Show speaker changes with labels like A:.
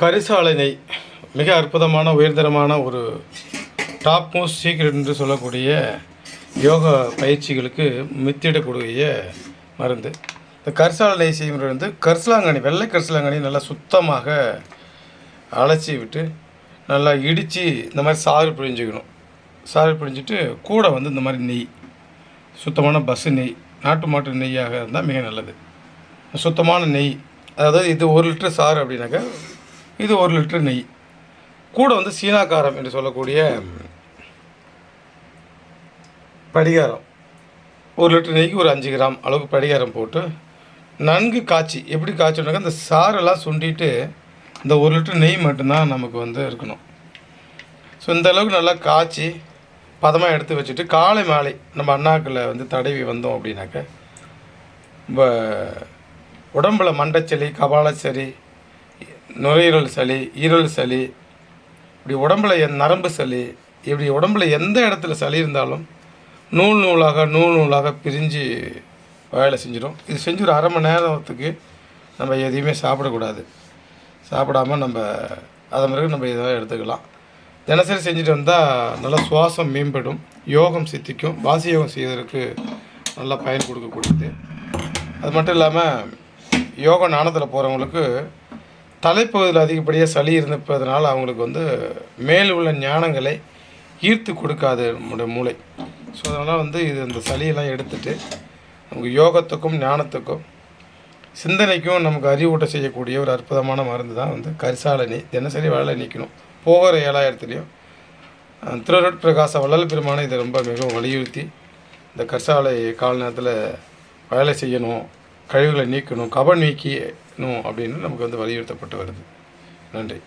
A: கரிசாலை நெய் மிக அற்புதமான உயர்தரமான ஒரு டாப் மோஸ்ட் சீக்ரெட் என்று சொல்லக்கூடிய யோகா பயிற்சிகளுக்கு மித்திடக்கூடிய மருந்து. இந்த கரிசாலை நெய் செய்முறை வந்து கரிசலாங்கனி வெள்ளை கரிசலாங்கனி நல்லா சுத்தமாக அலசி விட்டு நல்லா இடித்து இந்த மாதிரி சாறு பிழிஞ்சிக்கணும். சாறு பிழிஞ்சிட்டு கூட வந்து இந்த மாதிரி நெய் சுத்தமான பஸ்ஸு நெய் நாட்டு மாட்டு நெய்யாக இருந்தால் மிக நல்லது. சுத்தமான நெய் அதாவது இது ஒரு லிட்டர் சாறு அப்படின்னாக்கா இது ஒரு லிட்டர் நெய். கூட வந்து சீனாக்காரம் என்று சொல்லக்கூடிய படிகாரம். ஒரு லிட்டர் நெய்க்கு ஒரு அஞ்சு கிராம் அளவுக்கு படிகாரம் போட்டு நன்கு காய்ச்சி எப்படி காய்ச்சணுனாக்கா இந்த சாரெல்லாம் சுண்டிட்டு இந்த ஒரு லிட்டர் நெய் மட்டும்தான் நமக்கு வந்து இருக்கணும். ஸோ இந்த அளவுக்கு நல்லா காய்ச்சி பதமாக எடுத்து வச்சுட்டு காலை மாலை நம்ம அண்ணாக்கில் வந்து தடவி வந்தோம் அப்படின்னாக்க நம்ம உடம்புல மண்டைச்சளி கபாலச்சளி நுரையீரல் சளி ஈரல் சளி இப்படி உடம்புல என் நரம்பு சளி இப்படி உடம்புல எந்த இடத்துல சளி இருந்தாலும் நூல் நூலாக நூல் நூலாக பிரிஞ்சு வேலை செஞ்சிடும். இது செஞ்சு ஒரு அரை மணி நேரத்துக்கு நம்ம எதையுமே சாப்பிடக்கூடாது. சாப்பிடாம நம்ம அதை மாதிரி நம்ம இதை எடுத்துக்கலாம். தினசரி செஞ்சுட்டு வந்தால் நல்லா சுவாசம் மேம்படும் யோகம் சித்திக்கும் வாசி யோகம் செய்வதற்கு நல்லா பயன் கொடுக்கக்கூடியது. அது மட்டும் இல்லாமல் யோக நாணத்தில் போகிறவங்களுக்கு தலைப்பகுதியில் அதிகப்படியாக சளி இருந்திருப்பதனால் அவங்களுக்கு வந்து மேல் உள்ள ஞானங்களை ஈர்த்து கொடுக்காது நம்முடைய மூளை. ஸோ அதனால் வந்து இது இந்த சளியெல்லாம் எடுத்துட்டு நமக்கு யோகத்துக்கும் ஞானத்துக்கும் சிந்தனைக்கும் நமக்கு அறிவூட்ட செய்யக்கூடிய ஒரு அற்புதமான மருந்து தான் வந்து கரிசாலனி தினசரி வேலை நிற்கணும் போகிற ஏழாயிரத்துலேயும் திருவருட் பிரகாச வள்ளல் பெருமானை இதை ரொம்ப மிகவும் வலியுறுத்தி இந்த கரிசாலை கால நேரத்தில் வேலை செய்யணும் கழிவுகளை நீக்கணும் கபன் நீக்கி அப்படின்னு நமக்கு வந்து வலியுறுத்தப்பட்டு வருது. நன்றி.